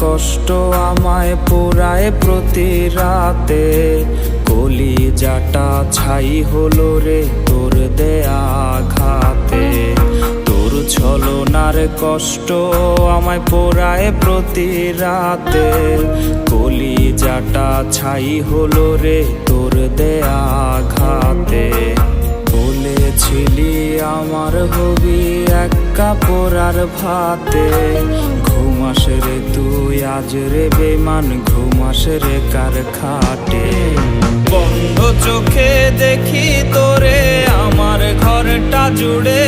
কষ্ট আমায় পোড়ায় প্রতি রাতে। কলি যাটা ছাই হলো রে তোর দেয়া ঘাতে। তোর ছলনার কষ্ট আমায় পোড়ায় প্রতি রাতে। কলি যাটা ছাই হলো রে তোর দেয়া ঘাতে। বলেছিলি আমার হবি এক কাপড়ার ভাতে। ঘুমাস রে তুই আজ রে বেমান ঘুমাস রে কার খাটে বন্ধ চোখে দেখি তোরে, আমার ঘরটা জুড়ে।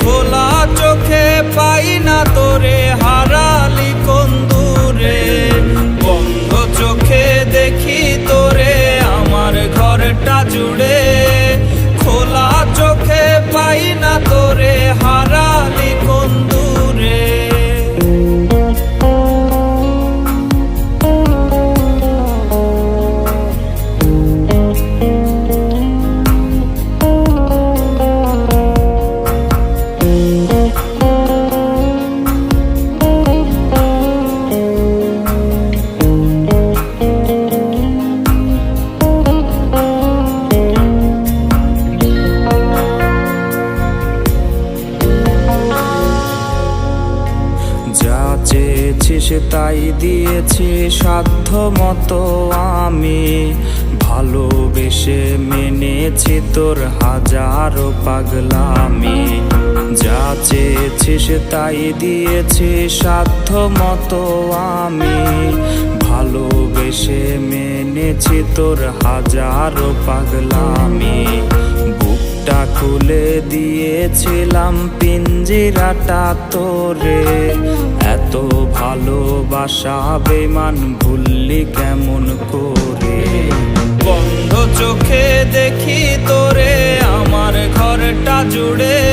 খোলা চোখে পাই না তোরে, হারালি কোন দূরে। বন্ধ চোখে দেখি তোরে, আমার ঘরটা জুড়ে। খোলা চোখে পাই না তোরে, হারালি চেয়েছিস তাই দিয়েছি সাধ্য মতো আমি। ভালোবেসে মেনেছি তোর হাজারো পাগলামি। যা চেয়েছিস তাই দিয়েছি সাধ্য মতো আমি। ভালোবেসে মেনেছি তোর হাজারো পাগলামি। খুলে দিয়েছিলাম পিঞ্জিরাটা তোরে। এত ভালোবাসা বেমান ভুললি কেমন করে? বন্ধ চোখে দেখি তোরে, আমার ঘরটা জুড়ে